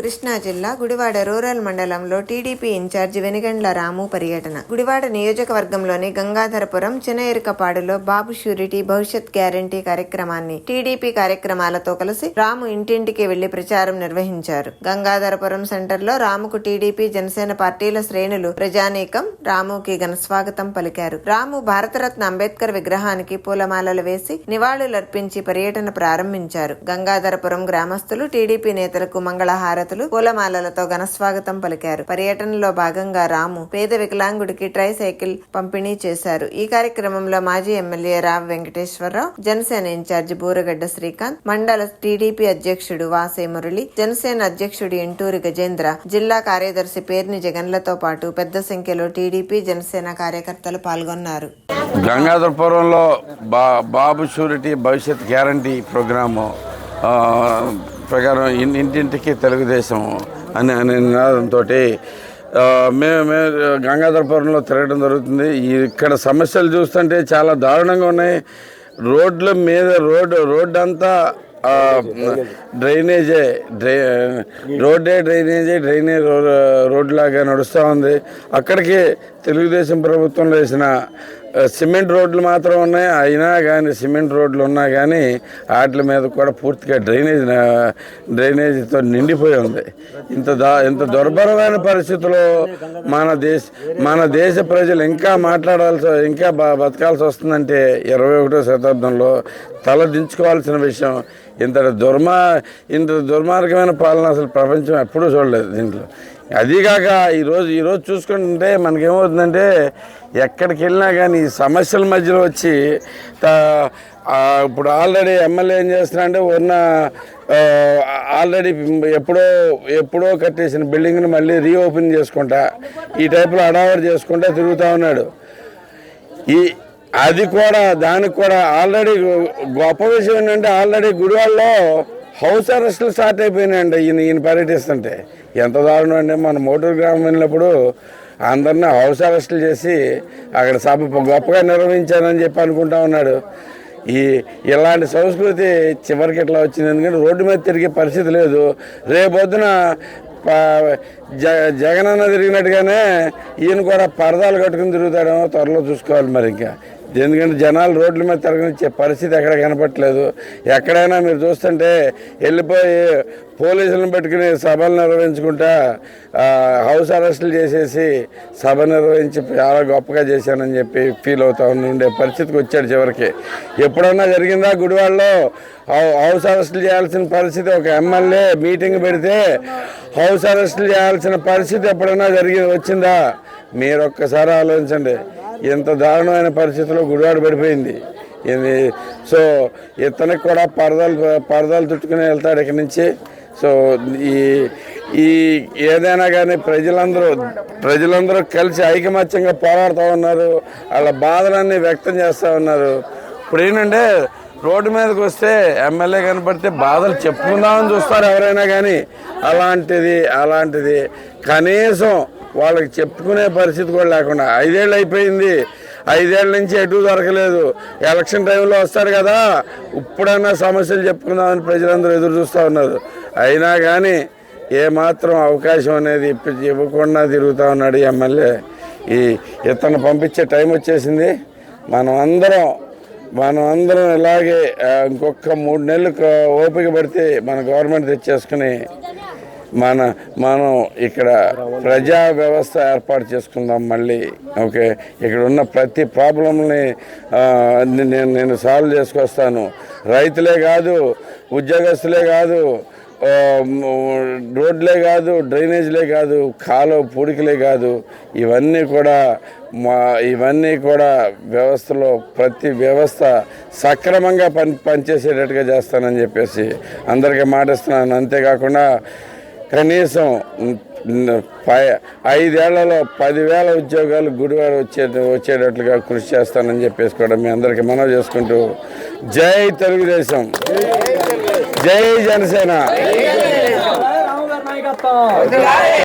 కృష్ణా జిల్లా గుడివాడ రూరల్ మండలంలో TDP incharge Venigandla Ramu పర్యటన. గుడివాడ నియోజకవర్గంలోని గంగాధరపురం చినయరికపాడులో బాబు షూరిటీ భవిష్యత్ గ్యారంటీ కార్యక్రమాన్ని టీడీపీ కార్యక్రమాలతో కలిసి రాము ఇంటింటికి వెళ్ళి ప్రచారం నిర్వహించారు. గంగాధరపురం సెంటర్లో రాముకు టీడీపీ జనసేన పార్టీల శ్రేణులు ప్రజానీకం రాముకి ఘన స్వాగతం పలికారు. రాము భారతరత్న అంబేద్కర్ విగ్రహానికి పూలమాలలు వేసి నివాళులర్పించి పర్యటన ప్రారంభించారు. గంగాధరపురం గ్రామస్తులు టీడీపీ నేతలకు మంగళహారతులు పూలమాలలతో ఘనస్వాగతం పలికారు. పర్యటనలో భాగంగా రాము పేద వికలాంగుడికి ట్రై సైకిల్ పంపిణీ చేశారు. ఈ కార్యక్రమంలో మాజీ ఎమ్మెల్యే రావ్ వెంకటేశ్వరరావు జనసేన ఇన్ఛార్జి బూరగడ్డ శ్రీకాంత్ మండల టీడీపీ అధ్యక్షుడు వాసే మురళి జనసేన అధ్యక్షుడు ఇంటూరి గజేంద్ర జిల్లా కార్యదర్శి పేర్ని జగన్లతో పాటు పెద్ద సంఖ్యలో టీడీపీ జనసేన కార్యకర్తలు పాల్గొన్నారు. గంగాధరపురంలో బా Babu surety Bhavishyat guarantee programme ప్రకారం ఇంటింటికి తెలుగుదేశం అనే అనే నినాదంతో మేము మేము గంగాధరపురంలో తిరగడం జరుగుతుంది. ఇక్కడ సమస్యలు చూస్తుంటే చాలా దారుణంగా ఉన్నాయి. రోడ్ల మీద రోడ్డు రోడ్డు అంతా డ్రైనేజే డ్రై రోడ్డే డ్రైనేజే డ్రైనేజ్ రోడ్ లాగా నడుస్తూ ఉంది. అక్కడికి తెలుగుదేశం ప్రభుత్వంలో వేసిన సిమెంట్ రోడ్లు మాత్రం ఉన్నాయి. అయినా కానీ సిమెంట్ రోడ్లు ఉన్నా కానీ వాటి మీద కూడా పూర్తిగా డ్రైనేజ్ డ్రైనేజీతో నిండిపోయి ఉంది. ఇంత దా ఇంత దుర్భరమైన పరిస్థితుల్లో మన దేశ మన దేశ ప్రజలు ఇంకా మాట్లాడాల్సి ఇంకా బతకాల్సి వస్తుందంటే ఇరవై ఒకటో శతాబ్దంలో తల దించుకోవాల్సిన విషయం. ఇంత దుర్మా ఇంత దుర్మార్గమైన పాలన అసలు ప్రపంచం ఎప్పుడూ చూడలేదు దీంట్లో. అదీగాక ఈరోజు ఈరోజు చూసుకుంటుంటే మనకేమవుతుందంటే ఎక్కడికి వెళ్ళినా కానీ ఈ సమస్యల మధ్యలో వచ్చి ఇప్పుడు ఆల్రెడీ ఎమ్మెల్యే ఏం చేస్తున్నా అంటే ఉన్న ఆల్రెడీ ఎప్పుడో ఎప్పుడో కట్టేసిన బిల్డింగ్ని మళ్ళీ రీఓపెన్ చేసుకుంటా ఈ టైప్లో అడావడి చేసుకుంటా తిరుగుతూ ఉన్నాడు. ఈ అది కూడా దానికి కూడా ఆల్రెడీ గొప్ప విషయం ఏంటంటే ఆల్రెడీ గుడివాళ్ళలో హౌస్ అరెస్టులు స్టార్ట్ అయిపోయినాయండి. ఈయన ఈయన పర్యటిస్తుంటే ఎంత దారుణం అండి మన మోటూరు గ్రామం వెళ్ళినప్పుడు అందరినీ హౌస్ అరెస్టులు చేసి అక్కడ సభ గొప్పగా నిర్వహించానని చెప్పి అనుకుంటా ఉన్నాడు. ఈ ఇలాంటి సంస్కృతి చివరికి ఇట్లా వచ్చింది ఎందుకంటే రోడ్డు మీద తిరిగే పరిస్థితి లేదు. రేపొద్దున ప- జ జగనన్న తిరిగినట్టుగానే ఈయన కూడా పరదాలు కట్టుకుని తిరుగుతాడేమో త్వరలో చూసుకోవాలి మరి ఇంకా. ఎందుకంటే జనాలు రోడ్ల మీద తిరగనిచ్చే పరిస్థితి ఎక్కడ కనపట్లేదు ఎక్కడైనా మీరు చూస్తుంటే వెళ్ళిపోయి పోలీసులను పెట్టుకుని సభలు నిర్వహించుకుంటా హౌస్ అరెస్టులు చేసేసి సభ నిర్వహించి చాలా గొప్పగా చేశానని చెప్పి ఫీల్ అవుతా ఉండే పరిస్థితికి వచ్చాడు చివరికి. ఎప్పుడన్నా జరిగిందా గుడివాడలో హౌ- హౌస్ అరెస్టులు చేయాల్సిన పరిస్థితి ఒక ఎమ్మెల్యే మీటింగ్ పెడితే హౌస్ అరెస్టులు చేయాల్సిన పరిస్థితి ఎప్పుడైనా జరిగి వచ్చిందా? మీరు ఒక్కసారి ఆలోచించండి. ఇంత దారుణమైన పరిస్థితిలో గుడివాడ పడిపోయింది. ఇది సో ఇతనికి కూడా పరదాలు పరదాలు తుట్టుకుని వెళ్తాడు ఇక్కడి నుంచి. సో ఈ ఈ ఏదైనా కానీ ప్రజలందరూ ప్రజలందరూ కలిసి ఐకమత్యంగా పోరాడుతూ ఉన్నారు. వాళ్ళ బాధలన్నీ వ్యక్తం చేస్తూ ఉన్నారు. ఇప్పుడు ఏంటంటే రోడ్డు మీదకి వస్తే ఎమ్మెల్యే కనపడితే బాధలు చెప్పుకుందామని చూస్తారు ఎవరైనా కానీ. అలాంటిది అలాంటిది. కనీసం వాళ్ళకి చెప్పుకునే పరిస్థితి కూడా లేకుండా ఐదేళ్ళు అయిపోయింది. ఐదేళ్ళ నుంచి ఎటు దొరకలేదు. ఎలక్షన్ టైంలో వస్తారు కదా. ఇప్పుడన్నా సమస్యలు చెప్పుకుందామని ప్రజలందరూ ఎదురు చూస్తూ ఉన్నారు. అయినా కానీ ఏమాత్రం అవకాశం అనేది ఇప్పి ఇవ్వకుండా తిరుగుతూ ఉన్నాడు ఎమ్మెల్యే. ఈ ఇతను పంపించే టైం వచ్చేసింది. మనం అందరం మనం అందరం ఇలాగే ఇంకొక మూడు నెలలు ఓపిక పడితే మన గవర్నమెంట్ తెచ్చేసుకుని మన మనం ఇక్కడ ప్రజా వ్యవస్థ ఏర్పాటు చేసుకుందాం మళ్ళీ. ఓకే? ఇక్కడ ఉన్న ప్రతి ప్రాబ్లంని నేను నేను సాల్వ్ చేసుకొస్తాను. రైతులే కాదు ఉద్యోగస్తులే కాదు రోడ్లే కాదు డ్రైనేజ్లే కాదు కాలువ పూడికలే కాదు. ఇవన్నీ కూడా మా ఇవన్నీ కూడా వ్యవస్థలో ప్రతి వ్యవస్థ సక్రమంగా పని పనిచేసేటట్టుగా చేస్తానని చెప్పేసి అందరికీ మాటిస్తున్నాను. అంతేకాకుండా కనీసం ఐదేళ్ళలో పదివేల ఉద్యోగాలు గుడివాడ వచ్చే వచ్చేటట్లుగా కృషి చేస్తానని చెప్పేసి కూడా మీ అందరికీ మనవి చేసుకుంటూ జై తెలుగుదేశం. జై జనసేన.